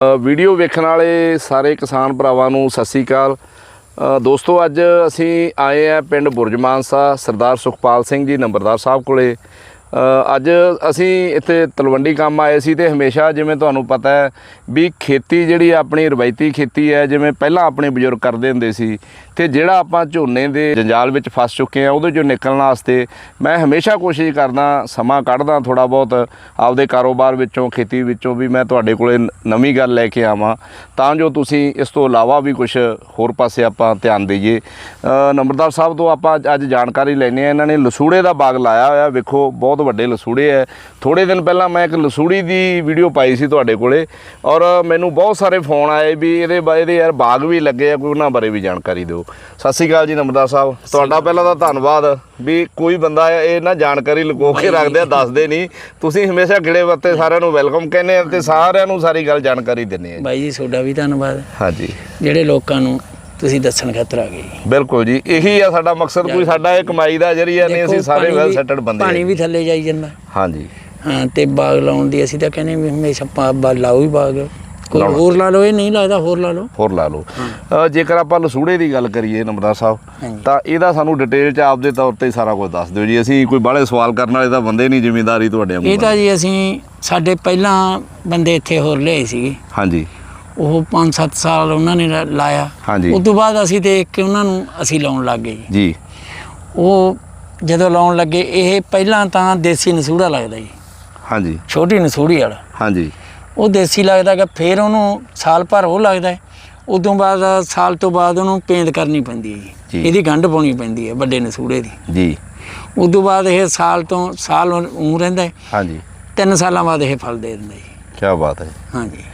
Video ਵੇਖਣ ਵਾਲੇ ਸਾਰੇ ਕਿਸਾਨ ਭਰਾਵਾਂ ਨੂੰ ਸਤਿ ਸ੍ਰੀ ਅਕਾਲ। ਦੋਸਤੋ, ਅੱਜ ਅਸੀਂ ਆਏ ਆ ਪਿੰਡ ਬੁਰਜਮਾਨਸਾ, ਸਰਦਾਰ ਸੁਖਪਾਲ ਸਿੰਘ ਜੀ, ਨੰਬਰਦਾਰ ਸਾਹਿਬ ਕੋਲੇ। ਅੱਜ ਅਸੀਂ ਇੱਥੇ ਤਲਵੰਡੀ ਕੰਮ ਆਏ ਸੀ ਤੇ ਹਮੇਸ਼ਾ ਜਿਵੇਂ ਤੁਹਾਨੂੰ ਪਤਾ ਹੈ ਵੀ ਖੇਤੀ ਜਿਹੜੀ ਆਪਣੀ ਰਵਾਇਤੀ ਖੇਤੀ ਹੈ, ਜਿਵੇਂ ਪਹਿਲਾਂ ਆਪਣੇ ਬਜ਼ੁਰਗ ਕਰਦੇ ਹੁੰਦੇ ਸੀ ਤੇ ਜਿਹੜਾ ਆਪਾਂ ਝੋਨੇ ਦੇ ਜੰਜਾਲ ਵਿੱਚ ਫਸ ਚੁੱਕੇ ਆ ਉਹਦੇ ਚੋਂ ਨਿਕਲਣ ਵਾਸਤੇ ਮੈਂ ਹਮੇਸ਼ਾ ਕੋਸ਼ਿਸ਼ ਕਰਦਾ, ਸਮਾਂ ਕੱਢਦਾ ਥੋੜਾ ਬਹੁਤ ਆਪਦੇ ਕਾਰੋਬਾਰ ਵਿੱਚੋਂ, ਖੇਤੀ ਵਿੱਚੋਂ ਵੀ ਮੈਂ ਤੁਹਾਡੇ ਕੋਲੇ ਨਵੀਂ ਗੱਲ ਲੈ ਕੇ ਆਵਾਂ। ਤਾਂ ਜੋ ਤੁਸੀਂ ਇਸ ਤੋਂ ਇਲਾਵਾ ਵੀ ਕੁਝ ਹੋਰ ਪਾਸੇ ਆਪਾਂ ਧਿਆਨ ਦਈਏ। ਨੰਬਰਦਾਰ ਸਾਹਿਬ ਤੋਂ ਆਪਾਂ ਅੱਜ- ਅੱਜ ਜਾਣਕਾਰੀ ਲੈਣੀ ਹੈ, ਇਹਨਾਂ ਨੇ ਲਸੂੜੇ ਦਾ ਬਾਗ ਲਾਇਆ ਹੋਇਆ, ਵੇਖੋ ਬਹੁਤ ਵੱਡੇ ਲਸੂੜੇ ਹੈ ਥੋੜੇ ਦਿਨ ਪਹਿਲਾਂ ਮੈਂ ਇੱਕ ਲਸੂੜੀ ਦੀ ਵੀਡੀਓ ਪਾਈ ਸੀ ਤੁਹਾਡੇ ਕੋਲੇ ਔਰ ਮੈਨੂੰ ਬਹੁਤ ਸਾਰੇ ਫੋਨ ਆਏ ਵੀ ਇਹਦੇ ਬਾ- ਇਹਦੇ ਯਾਰ ਬਾਗ ਵੀ ਲੱਗੇ ਆ ਕੋਈ ਉਹਨਾਂ ਬਾਰੇ ਵੀ ਜਾਣਕਾਰੀ ਦਿਓ। ਸਤਿ ਸ਼੍ਰੀ ਅਕਾਲ ਜੀ ਨੰਬਰਦਾਰ ਸਾਹਿਬ। ਤੁਹਾਡਾ ਪਹਿਲਾਂ ਤਾਂ ਧੰਨਵਾਦ ਵੀ ਕੋਈ ਬੰਦਾ ਇਹ ਨਾ ਜਾਣਕਾਰੀ ਲੁਕੋ ਕੇ ਰੱਖਦੇ ਆ ਦੱਸਦੇ ਨਹੀਂ। ਤੁਸੀਂ ਹਮੇਸ਼ਾ ਗਿੜੇ ਵੱਤੇ ਸਾਰਿਆਂ ਨੂੰ ਵੈਲਕਮ ਕਹਿੰਦੇ ਆ ਤੇ ਸਾਰਿਆਂ ਨੂੰ ਸਾਰੀ ਗੱਲ ਜਾਣਕਾਰੀ ਦਿੰਦੇ ਆ ਬਾਈ ਜੀ ਤੁਹਾਡਾ ਵੀ ਧੰਨਵਾਦ। ਹਾਂਜੀ। ਜਿਹੜੇ ਲੋਕਾਂ ਨੂੰ ਤੁਸੀਂ ਦੱਸਣ ਖਾਤਰ ਆ ਗਏ ਜੀ। ਬਿਲਕੁਲ ਜੀ ਇਹੀ ਆ ਸਾਡਾ ਮਕਸਦ ਕੋਈ ਸਾਡਾ ਇਹ ਕਮਾਈ ਦਾ ਜਰੀਆ ਨਹੀਂ ਅਸੀਂ ਦੇਖੋ, ਸਾਰੇ ਪਾਣੀ ਵੈਲ ਵੀ- ਸੈਟਲਡ ਬੰਦੇ ਪਾਣੀ ਹਾਂ ਵੀ ਥੱਲੇ ਜਾਈ ਜਾਂਦਾ। ਹਾਂਜੀ। ਹਾਂ ਤੇ ਬਾਗ ਲਾਉਣ ਦੀ ਅਸੀਂ ਤਾਂ ਕਹਿੰਦੇ ਵੀ ਹਮੇਸ਼ਾ ਪਾ ਬਾ ਲਾਓ ਹੀ ਬਾਗ। ਕੋਈ ਲਾਉਣਾ। ਹੋਰ ਲਾ ਲਓ ਇਹ ਨਹੀਂ ਲੱਗਦਾ ਹੋਰ ਲਾ ਲਓ। ਹੋਰ ਲਾ ਲਓ। ਅ, ਜੇਕਰ ਆਪਾਂ ਲਸੂੜੇ ਦੀ ਗੱਲ ਕਰੀਏ ਨੰਬਰਦਾਰ ਸਾਹਿਬ ਹਾਂਜੀ। ਤਾਂ ਇਹਦਾ ਸਾਨੂੰ ਡਿਟੇਲ ਚ ਆਪਦੇ ਤੌਰ ਤੇ ਸਾਰਾ ਕੁਝ ਦੱਸ ਦਿਓ ਜੀ। ਅਸੀਂ ਕੋਈ ਬਾਹਲੇ ਸਵਾਲ ਕਰਨ ਵਾਲੇ ਤਾਂ ਬੰਦੇ ਨਹੀਂ ਜ਼ਿਮੀਂਦਾਰੀ ਤੁਹਾਡੇ ਵਾਂਗੂ ਇਹ ਤਾਂ ਜੀ ਅਸੀਂ ਸਾਡੇ ਪਹਿਲਾਂ ਬੰਦੇ ਇੱਥੇ ਹੋਰ ਲਿਆਏ ਸੀਗੇ। ਹਾਂਜੀ। ਉਹ 5-7 ਸਾਲ ਉਹਨਾਂ ਨੇ ਲਾਇਆ। ਹਾਂਜੀ। ਉਸ ਤੋਂ ਬਾਅਦ ਅਸੀਂ ਦੇਖ ਕੇ ਉਹਨਾਂ ਨੂੰ ਅਸੀਂ ਲਾਉਣ ਲੱਗ ਗਏ ਜੀ। ਜੀ। ਉਹ ਜਦੋਂ ਲਾਉਣ ਲੱਗੇ ਇਹ ਪਹਿਲਾਂ ਤਾਂ ਦੇਸੀ ਨਸੂੜਾ ਲੱਗਦਾ ਜੀ। ਹਾਂਜੀ। ਛੋਟੀ ਨਸੂੜੀ ਵਾਲਾ। ਹਾਂਜੀ। ਉਹ ਦੇਸੀ ਲੱਗਦਾ ਕਿ ਫਿਰ ਉਹਨੂੰ ਸਾਲ ਭਰ ਉਹ ਲੱਗਦਾ ਹੈ। ਉਦੋਂ ਬਾਅਦ ਸਾਲ ਤੋਂ ਬਾਅਦ ਉਹਨੂੰ ਪੇਂਦ ਕਰਨੀ ਪੈਂਦੀ ਹੈ ਜੀ। ਜੀ। ਇਹਦੀ ਗੰਢ ਪਾਉਣੀ ਪੈਂਦੀ ਹੈ ਵੱਡੇ ਨਸੂੜੇ ਦੀ। ਜੀ। ਉਦੋਂ ਬਾਅਦ ਇਹ ਸਾਲ ਤੋਂ ਸਾਲ ਉਂ ਰਹਿੰਦਾ ਹੈ। ਹਾਂਜੀ। ਤਿੰਨ ਸਾਲਾਂ ਬਾਅਦ ਇਹ ਫਲ ਦੇ ਦਿੰਦਾ ਜੀ। ਕੀ ਬਾਤ ਹੈ। ਹਾਂਜੀ।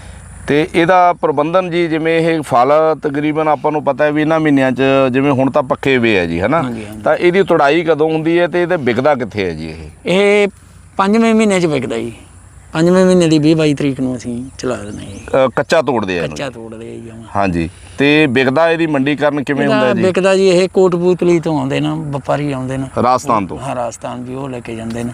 ਤੇ ਇਹਦਾ ਪ੍ਰਬੰਧਨ ਜੀ ਜਿਵੇਂ ਇਹ ਫਲ ਤਕਰੀਬਨ ਆਪਾਂ ਨੂੰ ਪਤਾ ਹੈ ਵੀ ਇਹਨਾਂ ਮਹੀਨਿਆਂ 'ਚ ਜਿਵੇਂ ਹੁਣ ਤਾਂ ਪੱਕੇ ਵੇ ਹੈ ਜੀ ਹਨਾ। ਤਾਂ ਇਹਦੀ ਤੁੜਾਈ ਕਦੋਂ ਹੁੰਦੀ ਹੈ ਤੇ ਇਹਦੇ ਵਿਕਦਾ ਕਿੱਥੇ ਹੈ ਜੀ ਇਹ? ਇਹ ਪੰਜਵੇਂ ਮਹੀਨੇ 'ਚ ਵਿਕਦਾ ਜੀ। ਪੰਜਵੇਂ ਮਹੀਨੇ ਦੀ 20 22 ਤਰੀਕ ਨੂੰ ਅਸੀਂ ਚਲਾ ਦਿੰਦੇ ਹਾਂ ਕੱਚਾ ਤੋੜਦੇ ਆ ਕੱਚਾ ਤੋੜਦੇ ਆ ਜੀ। ਹਾਂਜੀ। ਤੇ ਵਿਕਦਾ ਇਹਦੀ ਮੰਡੀਕਰਨ ਕਿਵੇਂ ਹੁੰਦਾ ਜੀ? ਵਿਕਦਾ ਜੀ ਇਹ ਕੋਟਪੂਤਲੀ ਤੋਂ ਆਉਂਦੇ ਨੇ ਵਪਾਰੀ ਆਉਂਦੇ ਨੇ। ਰਾਜਸਥਾਨ ਤੋਂ? ਹਾਂ ਰਾਜਸਥਾਨ ਵੀ ਉਹ ਲੈ ਕੇ ਜਾਂਦੇ ਨੇ।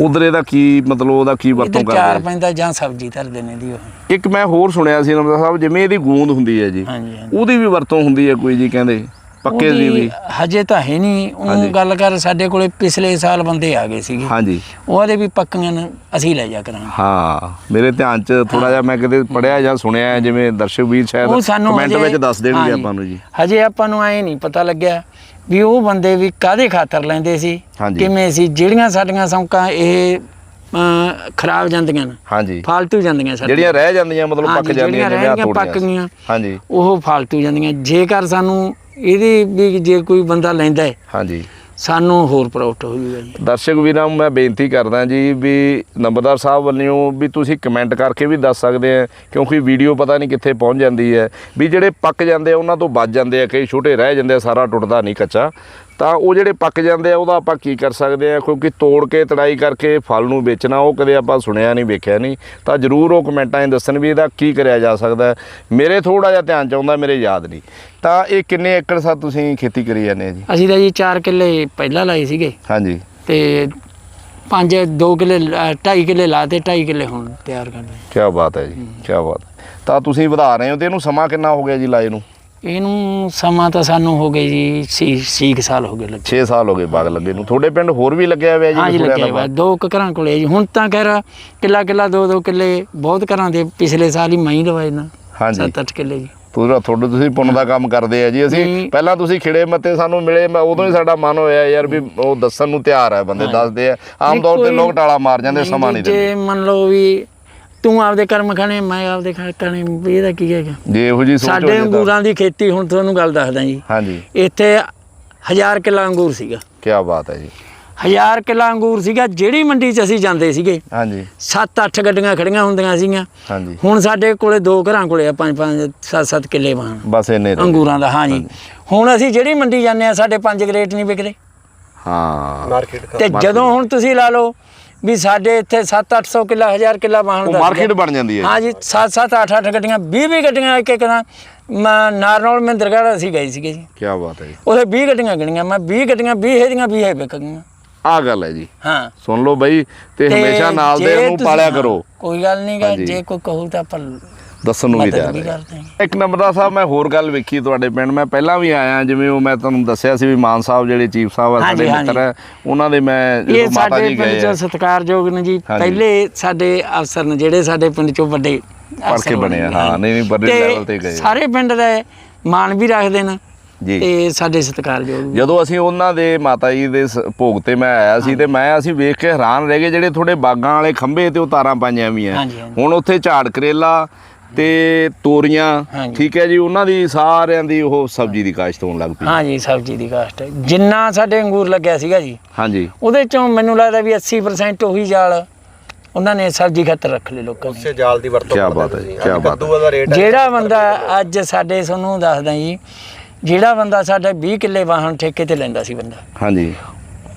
ਉਧਰ ਇਹਦਾ ਕੀ ਮਤਲਬ ਉਹਦਾ ਕੀ ਵਰਤੋਂ ਇਹਦੇ ਚਾਰ ਕਰਦੇ ਪੈਂਦਾ ਜਾਂ ਸਬਜ਼ੀ ਧਰਦੇ ਨੇ ਦੀ ਉਹ? ਇੱਕ ਮੈਂ ਹੋਰ ਸੁਣਿਆ ਸੀ ਨਮਦਾ ਸਾਹਿਬ ਜਿਵੇਂ ਇਹਦੀ ਗੂੰਦ ਹੁੰਦੀ ਹੈ ਜੀ ਹਾਂਜੀ ਹਾਂਜੀ। ਉਹਦੀ ਵੀ ਵਰਤੋਂ ਹੁੰਦੀ ਹੈ ਕੋਈ ਜੀ ਕਹਿੰਦੇ? ਪੱਕੇ ਦੀ ਉਹਦੀ ਵੀ ਹਜੇ ਤਾਂ ਹੈ ਨਹੀਂ। ਹਾਂਜੀ। ਉਹ ਗੱਲ ਕਰ ਸਾਡੇ ਕੋਲੇ ਪਿਛਲੇ ਸਾਲ ਬੰਦੇ ਆ ਗਏ ਸੀਗੇ। ਹਾਂਜੀ। ਉਹਦੇ ਵੀ ਪੱਕੀਆਂ ਨੇ ਅਸੀਂ ਲੈ ਜਾ ਕਰਾਂਗੇ। ਹਾਂ ਮੇਰੇ ਧਿਆਨ 'ਚ ਥੋੜਾ ਜਿਹਾ ਮੈਂ ਕਿਤੇ ਪੜਿਆ ਜਾਂ ਸੁਣਿਆ ਹੈ, ਜਿਵੇਂ ਦਰਸ਼ਕ ਵੀਰ ਉਹ ਸ਼ਾਇਦ ਸਾਨੂੰ ਕਮੈਂਟ ਹਜੇ- ਵਿੱਚ ਦੱਸ ਦੇਣਗੇ ਹਾਂਜੀ। ਆਪਾਂ ਨੂੰ ਜੀ। ਹਜੇ ਆਪਾਂ ਨੂੰ ਐ ਨਹੀਂ ਪਤਾ ਲੱਗਿਆ। ਵੀ ਉਹ ਬੰਦੇ ਵੀ ਕਾਦੇ ਖਾਤਰ ਲੈਂਦੇ ਸੀ? ਹਾਂਜੀ। ਕਿਵੇਂ ਸੀ? ਜਿਹੜੀਆਂ ਸਾਡੀਆਂ ਸੌਂਕਾਂ ਇਹ ਅਮ, ਖਰਾਬ ਜਾਂਦੀਆਂ ਨੇ। ਹਾਂਜੀ। ਫਾਲਤੂ ਜਾਂਦੀਆਂ ਸਾਡੀਆਂ ਜਿਹੜੀਆਂ ਰਹਿ ਜਾਂਦੀਆਂ ਮਤਲਬ ਪੱਕ ਹਾਂਜੀ, ਜਾਂਦੀਆਂ ਜਿਹੜੀਆਂ ਜਿਵੇਂ ਆ ਰਹਿ ਗਈਆਂ, ਪੱਕ ਤੋੜੀਆਂ। ਗਈਆਂ। ਹਾਂਜੀ। ਉਹ ਫਾਲਤੂ ਜਾਂਦੀਆਂ। ਜੇਕਰ ਸਾਨੂੰ ਇਹਦੀ ਵੀ ਜੇ ਕੋਈ ਬੰਦਾ ਲੈਂਦਾ ਹੈ ਹਾਂਜੀ। ਸਾਨੂੰ ਹੋਰ ਪ੍ਰੋਫਿਟ ਹੋ ਜੂਗਾ ਜੀ। ਦਰਸ਼ਕ ਵੀਰਾਂ ਨੂੰ ਮੈਂ ਬੇਨਤੀ ਕਰਦਾ ਜੀ ਵੀ ਨੰਬਰਦਾਰ ਸਾਹਿਬ ਵੱਲੋਂ ਵੀ ਤੁਸੀਂ ਕਮੈਂਟ ਕਰਕੇ ਵੀ ਦੱਸ ਸਕਦੇ ਆ, ਕਿਉਂਕਿ ਵੀਡੀਓ ਪਤਾ ਨਹੀਂ ਕਿੱਥੇ ਪਹੁੰਚ ਜਾਂਦੀ ਹੈ। ਵੀ ਜਿਹੜੇ ਪੱਕ ਜਾਂਦੇ ਆ, ਉਹਨਾਂ ਤੋਂ ਬਚ ਜਾਂਦੇ ਆ, ਕਈ ਛੋਟੇ ਰਹਿ ਜਾਂਦੇ ਆ, ਸਾਰਾ ਟੁੱਟਦਾ ਨਹੀਂ ਕੱਚਾ। ਤਾਂ ਉਹ ਜਿਹੜੇ ਪੱਕ ਜਾਂਦੇ ਆ ਉਹਦਾ ਆਪਾਂ ਕੀ ਕਰ ਸਕਦੇ ਆ? ਕਿਉਂਕਿ ਤੋੜ ਕੇ ਤੜਾਈ ਕਰਕੇ ਫਲ ਨੂੰ ਵੇਚਣਾ ਉਹ ਕਦੇ ਆਪਾਂ ਸੁਣਿਆ ਨਹੀਂ ਵੇਖਿਆ ਨਹੀਂ। ਤਾਂ ਜਰੂਰ ਉਹ ਕਮੈਂਟਾਂ 'ਚ ਦੱਸਣ ਵੀ ਇਹਦਾ ਕੀ ਕਰਿਆ ਜਾ ਸਕਦਾ। ਮੇਰੇ ਥੋੜਾ ਜਿਹਾ ਧਿਆਨ ਚ ਆਉਂਦਾ ਮੇਰੇ ਯਾਦ ਨਹੀਂ। ਤਾਂ ਇਹ ਕਿੰਨੇ ਏਕੜ ਸਾ ਤੁਸੀਂ ਖੇਤੀ ਕਰੀ ਜਾਂਦੇ ਆ ਜੀ? ਅਸੀਂ ਤਾਂ ਜੀ 4 ਕਿੱਲੇ ਪਹਿਲਾਂ ਲਾਏ ਸੀਗੇ। ਹਾਂਜੀ। ਤੇ 5 2 ਕਿੱਲੇ 2.5 ਕਿੱਲੇ ਲਾਤੇ 2.5 ਕਿੱਲੇ ਹੁਣ ਤਿਆਰ ਕਰਦੇ ਕੀ ਬਾਤ ਹੈ ਜੀ ਕੀ ਬਾਤ। ਤਾਂ ਤੁਸੀਂ ਵਧਾ ਰਹੇ ਹੋ ਤੇ ਇਹਨੂੰ ਸਮਾਂ ਕਿੰਨਾ ਹੋ ਗਿਆ ਜੀ ਲਾਏ ਨੂੰ? ਇਹਨੂੰ ਸਮਾਂ ਤਾਂ ਸਾਨੂੰ ਹੋ ਗਏ ਜੀ ਸੀ ਸੀ ਕੁ ਸਾਲ ਹੋ ਗਏ ਲੱਗੇ। 6 ਸਾਲ ਹੋ ਗਏ ਬਾਗ ਲੱਗੇ ਨੂੰ। ਤੁਹਾਡੇ ਪਿੰਡ ਹੋਰ ਵੀ ਲੱਗਿਆ ਹੋਇਆ ਜੀ ਹਾਂ ਜੀ ਲਸੂੜਿਆਂ ਲੱਗੇ ਦਾ ਵਾ ਬਾਗ? ਦੋ ਕੁ ਘਰਾਂ ਕੋਲੇ ਜੀ। ਹੁਣ ਤਾਂ ਕਹਿ ਕਿੱਲਾ ਕਿੱਲਾ ਦੋ ਦੋ ਕਿੱਲੇ ਬਹੁਤ ਘਰਾਂ ਦੇ ਪਿਛਲੇ ਸਾਲ ਹੀ ਮੈਂ ਹੀ ਲਵਾਏ ਨਾ। ਹਾਂਜੀ। 7-8 ਕਿੱਲੇ ਜੀ। ਪੂਰਾ ਤੁਹਾਡੇ ਤੁਸੀਂ ਪੁੰਨ ਦਾ ਕੰਮ ਕਰਦੇ ਆ ਜੀ ਅਸੀਂ। ਨਹੀਂ। ਪਹਿਲਾਂ ਤੁਸੀਂ ਖਿੜੇ ਮੱਤੇ ਸਾਨੂੰ ਮਿਲੇ ਮੈਂ ਉਦੋਂ ਹੀ ਸਾਡਾ ਮਨ ਹੋਇਆ ਯਾਰ ਵੀ ਉਹ ਦੱਸਣ ਨੂੰ ਤਿਆਰ ਹੈ ਬੰਦੇ ਦੱਸਦੇ ਆ। ਆਮ ਤੌਰ ਤੇ ਲੋਕ ਟਾਲਾ ਮਾਰ ਜਾਂਦੇ ਸਮਾਂ ਨਹੀਂ ਜੇ ਦਿੰਦੇ ਮੰਨ ਲਓ ਵੀ ਤੂੰ ਆਪਦੇ ਕਰਮ ਖਾਣੇ ਮੈਂ ਆਪਦੇ ਖਾਣੇ ਵੀ ਇਹਦਾ ਕੀ ਹੈਗਾ? ਜੇ ਇਹੋ ਜੀ ਸੋਚ ਹੋ ਸਾਡੇ ਅੰਗੂਰਾਂ ਦੀ ਖੇਤੀ ਹੁਣ ਤੁਹਾਨੂੰ ਗੱਲ ਦੱਸਦਾ ਜੀ। ਹਾਂਜੀ। ਇੱਥੇ ਹਜ਼ਾਰ ਕਿੱਲਾ ਅੰਗੂਰ ਸੀਗਾ। ਕੀ ਬਾਤ ਹੈ ਜੀ। ਹਜ਼ਾਰ ਕਿੱਲਾ ਅੰਗੂਰ ਸੀਗਾ ਜਿਹੜੀ ਮੰਡੀ 'ਚ ਅਸੀਂ ਜਾਂਦੇ ਸੀਗੇ। ਹਾਂਜੀ। 7-8 ਗੱਡੀਆਂ ਖੜੀਆਂ ਹੁੰਦੀਆਂ ਸੀਗੀਆਂ। ਹਾਂਜੀ। ਹੁਣ ਸਾਡੇ ਕੋਲੇ ਦੋ ਘਰਾਂ ਕੋਲੇ ਆ ਪੰਜ ਪੰਜ ਸੱਤ ਸੱਤ ਕਿੱਲੇ ਵਾਹਣ। ਬਸ ਇੰਨੇ। ਅੰਗੂਰਾਂ ਦਾ ਹਾਂ ਜੀ ਹੁਣ ਅਸੀਂ ਜਿਹੜੀ ਮੰਡੀ ਜਾਂਦੇ ਆ ਸਾਡੇ ਪੰਜ ਗ੍ਰੇਟ ਨਹੀਂ ਵਿਕਦੇ। ਹਾਂ। ਤੇ ਜਦੋਂ ਹੁਣ ਤੁਸੀਂ ਲਾ ਲਓ ਵੀ ਸਾਡੇ ਇੱਥੇ 7-800 ਕਿੱਲਾ 1000 ਕਿੱਲਾ ਵਾਹਣ ਉਹ ਦਾ ਮਾਰਕੀਟ ਬਣ ਜਾਂਦੀ ਹੈ ਹਾਂ ਜੀ 7-7 8-8 ਗੱਡੀਆਂ 20-20 ਗੱਡੀਆਂ ਇੱਕ ਇੱਕ ਨਾਲ ਨਾਰਨੌਲ ਮਹਿੰਦਰਗੜ੍ਹ ਅਸੀਂ ਗਏ ਸੀਗੇ ਜੀ। ਕੀ ਬਾਤ ਹੈ ਜੀ। ਉਹਦੇ 20 ਗੱਡੀਆਂ ਗਿਣੀਆਂ ਮੈਂ 20 ਗੱਡੀਆਂ 20 ਇਹਦੀਆਂ 20 ਹੈ ਵਿਕ ਗਈਆਂ ਆ ਗੱਲ ਹੈ ਜੀ। ਹਾਂ। ਸੁਣ ਲਓ ਬਾਈ ਤੇ ਹਮੇਸ਼ਾ ਨਾਲ ਦੇ ਨੂੰ ਪਾਲਿਆ ਕਰੋ। ਕੋਈ ਗੱਲ ਨਹੀਂ ਗਾ। ਜੇ ਕੋਈ ਕਹੂ ਤਾਂ ਆਪਾਂ ਦੱਸਣ ਨੂੰ ਵੀ ਤਿਆਰ ਹੈ। ਇੱਕ ਨੰਬਰਦਾਰ ਸਾਹਿਬ ਮੈਂ ਹੋਰ ਗੱਲ ਵੇਖੀ ਤੁਹਾਡੇ ਪਿੰਡ। ਮੈਂ ਪਹਿਲਾਂ ਵੀ ਆਇਆ ਜਿਵੇਂ ਉਹ ਮੈਂ ਤੁਹਾਨੂੰ ਦੱਸਿਆ ਸੀ ਵੀ ਮਾਨ ਸਾਹਿਬ ਜਿਹੜੇ ਚੀਫ ਸਾਹਿਬ ਆ ਸਾਡੇ ਮਿੱਤਰ ਹੈ ਉਹਨਾਂ ਦੇ ਮੈਂ ਜਦੋਂ ਇਹ ਮਾਤਾ ਸਾਡੇ ਜੀ ਪਿੰਡ ਗਏ ਚੋਂ ਆ, ਸਤਿਕਾਰਯੋਗ ਨੇ ਜੀ। ਪਹਿਲੇ ਸਾਡੇ ਅਫਸਰ ਨੇ ਜਿਹੜੇ ਸਾਡੇ ਪਿੰਡ ਚੋਂ ਵੱਡੇ ਪੜ੍ਹ ਅਫਸਰ ਕੇ ਬਣੇ ਹਾਂ, ਨਹੀਂ, ਨਹੀਂ, ਵੱਡੇ level ਤੇ ਗਏ। ਸਾਰੇ ਪਿੰਡ ਦਾ ਮਾਣ ਵੀ ਰੱਖਦੇ ਨੇ ਜੀ। ਤੇ ਸਾਡੇ ਸਤਿਕਾਰਯੋਗ। ਜਦੋਂ ਅਸੀਂ ਉਹਨਾਂ ਦੇ ਮਾਤਾ ਜੀ ਦੇ ਭੋਗ ਤੇ ਮੈਂ ਆਇਆ ਸੀ ਤੇ ਮੈਂ ਅਸੀਂ ਵੇਖ ਕੇ ਹੈਰਾਨ ਰਹਿ ਗਏ ਜਿਹੜੇ ਥੋੜੇ ਬਾਗਾਂ ਵਾਲੇ ਖੰਭੇ ਤੇ ਉਹ ਤਾਰਾਂ ਪਾਈਆਂ ਵੀ ਆ। ਹੁਣ ਉੱਥੇ ਝਾੜ ਕਰੇਲਾ ਤੇ ਤੋਰੀਆਂ ਹਾਂਜੀ। ਠੀਕ ਹੈ ਜੀ ਉਹਨਾਂ ਦੀ ਸਾਰਿਆਂ ਦੀ ਉਹ ਸਬਜ਼ੀ ਦੀ ਕਾਸ਼ਤ ਹੋਣ ਲੱਗ ਪਈ। ਹਾਂ ਜੀ ਸਬਜ਼ੀ ਦੀ ਕਾਸ਼ਤ ਜਿੰਨਾ ਸਾਡੇ ਅੰਗੂਰ ਲੱਗਿਆ ਸੀਗਾ ਜੀ ਹਾਂਜੀ। ਉਹਦੇ ਚੋਂ ਮੈਨੂੰ ਲੱਗਦਾ ਵੀ 80% ਉਹੀ ਜਾਲ ਉਹਨਾਂ ਨੇ ਸਬਜ਼ੀ ਖਾਤਰ ਰੱਖ ਲਏ ਲੋਕਾਂ ਨੇ। ਉਸੇ ਜਾਲ ਦੀ ਵਰਤੋਂ ਕਿਆ ਕਰਦੇ ਬਾਤ ਹੈ। ਕਿਆ ਅੱਜ ਬਾਤ ਕੱਦੂ ਦਾ ਰੇਟ ਹੈ। ਜਿਹੜਾ ਬੰਦਾ ਅੱਜ ਸਾਡੇ ਤੁਹਾਨੂੰ ਦੱਸਦਾ ਜੀ ਜਿਹੜਾ ਬੰਦਾ ਸਾਡਾ 20 ਕਿੱਲੇ ਵਾਹਣ ਠੇਕੇ ਤੇ ਲੈਂਦਾ ਸੀ ਬੰਦਾ। ਹਾਂਜੀ।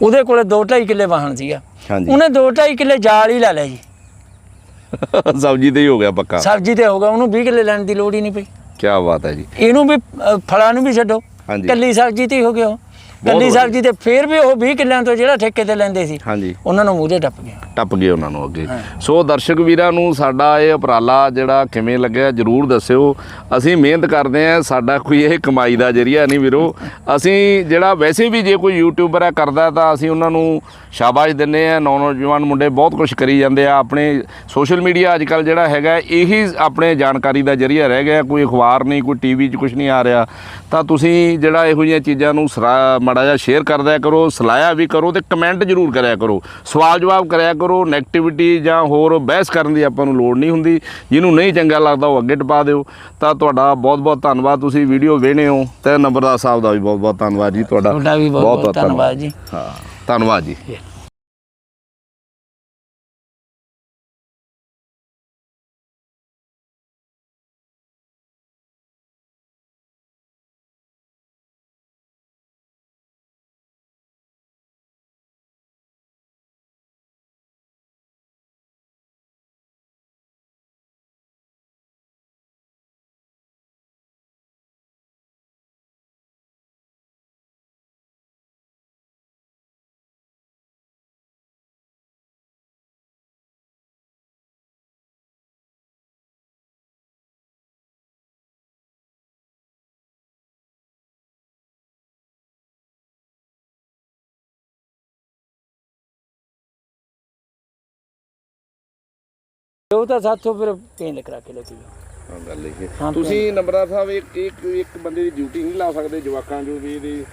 ਉਹਦੇ ਕੋਲੇ 2.5 ਕਿੱਲੇ ਵਾਹਣ ਸੀਗਾ। ਹਾਂਜੀ। ਉਹਨੇ 2.5 ਕਿੱਲੇ ਜਾਲ ਹੀ ਲਾ ਲਿਆ ਜੀ। ਸਬਜ਼ੀ ਤੇ ਹੀ ਹੋ ਗਿਆ ਪੱਕਾ। ਸਬਜ਼ੀ ਤੇ ਹੋਗਾ ਉਹਨੂੰ 20 ਕਿੱਲੇ ਲੈਣ ਦੀ ਲੋੜ ਹੀ ਨਹੀਂ ਪਈ। ਕੀ ਬਾਤ ਹੈ ਜੀ। ਇਹਨੂੰ ਵੀ ਅ, ਫਲਾਂ ਨੂੰ ਵੀ ਛੱਡੋ। ਹਾਂਜੀ। ਕੱਲੀ ਸਬਜ਼ੀ ਤੇ ਹੀ ਹੋ ਗਿਆ ਉਹ। ਵਧੀਆ। ਸਬਜ਼ੀ ਤੇ ਫੇਰ ਵੀ ਉਹ 20 ਕਿੱਲਿਆਂ ਤੋਂ ਜਿਹੜਾ ਠੇਕੇ ਤੇ ਲੈਂਦੇ ਸੀ ਹਾਂਜੀ। ਉਹਨਾਂ ਨੂੰ ਮੂਹਰੇ ਟੱਪ ਗਿਆ। ਟੱਪ ਗਏ ਉਹਨਾਂ ਨੂੰ ਅੱਗੇ। ਸੋ ਦਰਸ਼ਕ ਵੀਰਾਂ ਨੂੰ ਸਾਡਾ ਇਹ ਉਪਰਾਲਾ ਜਿਹੜਾ ਕਿਵੇਂ ਲੱਗਿਆ ਜਰੂਰ ਦੱਸਿਓ। ਅਸੀਂ ਮਿਹਨਤ ਕਰਦੇ ਆ ਸਾਡਾ ਕੋਈ ਇਹ ਕਮਾਈ ਦਾ ਜਰੀਆ ਨਹੀਂ ਵੀਰੋ। ਅਸੀਂ ਜਿਹੜਾ ਵੈਸੇ ਵੀ ਜੇ ਕੋਈ ਯੂਟਿਊਬਰ ਹੈ ਕਰਦਾ ਤਾਂ ਅਸੀਂ ਉਹਨਾਂ ਨੂੰ ਸ਼ਾਬਾਸ਼ ਦਿੰਨੇ ਆ ਨੌਜਵਾਨ ਮੁੰਡੇ ਬਹੁਤ ਕੁਝ ਕਰੀ ਜਾਂਦੇ ਆ। ਆਪਣੇ ਸੋਸ਼ਲ ਮੀਡੀਆ ਅੱਜ ਕੱਲ ਜਿਹੜਾ ਹੈਗਾ ਇਹੀ ਆਪਣੇ ਜਾਣਕਾਰੀ ਦਾ ਜਰੀਆ ਰਹਿ ਗਿਆ। ਕੋਈ ਅਖਬਾਰ ਨਹੀਂ ਕੋਈ ਟੀਵੀ 'ਚ ਕੁਝ ਨਹੀਂ ਆ ਰਿਹਾ। ਤਾਂ ਤੁਸੀਂ ਜਿਹੜਾ ਇਹੋ ਜਿਹੀਆਂ ਚੀਜ਼ਾਂ ਨੂੰ ਸਰਾ- ਮਾੜਾ ਜਿਹਾ ਸ਼ੇਅਰ ਕਰਦਿਆ ਕਰੋ ਸਲਾਇਆ ਵੀ ਕਰੋ ਤੇ ਕਮੈਂਟ ਜ਼ਰੂਰ ਕਰਿਆ ਕਰੋ। ਸਵਾਲ ਜਵਾਬ ਕਰਿਆ ਕਰੋ ਨੈਗੇਟਿਵਿਟੀ ਜਾਂ ਹੋਰ ਬਹਿਸ ਕਰਨ ਦੀ ਆਪਾਂ ਨੂੰ ਲੋੜ ਨਹੀਂ ਹੁੰਦੀ। ਜਿਹਨੂੰ ਨਹੀਂ ਚੰਗਾ ਲੱਗਦਾ ਉਹ ਅੱਗੇ ਟਪਾ ਦਿਓ। ਤਾਂ ਤੁਹਾਡਾ ਬਹੁਤ ਬਹੁਤ ਧੰਨਵਾਦ ਤੁਸੀਂ ਵੀਡੀਓ ਵੇਖਣੇ ਹੋ। ਤੇ ਨੰਬਰਦਾਰ ਸਾਹਿਬ ਦਾ ਵੀ ਬਹੁਤ ਬਹੁਤ ਧੰਨਵਾਦ ਜੀ ਤੁਹਾਡਾ। ਤੁਹਾਡਾ ਵੀ ਬਹੁਤ ਬਹੁਤ ਧੰਨਵਾਦ ਜੀ। ਹਾਂ ਧੰਨਵਾਦ ਜੀ। ਉਹ ਤਾਂ ਸਾਥੋਂ ਫਿਰ ਪੇਂਡ ਕਰਾ ਕੇ ਲੈ ਕੇ ਗਿਆ ਹਾਂ ਗੱਲ ਇਹ ਹਾਂ, ਤੁਸੀਂ ਨੰਬਰਦਾਰ ਸਾਹਿਬ ਇੱਕ ਇੱਕ ਇੱਕ ਬੰਦੇ ਦੀ ਡਿਊਟੀ ਨਹੀਂ ਲਾ ਸਕਦੇ ਜਵਾਕਾਂ ਜੋ ਵੀ ਇਹਦੀ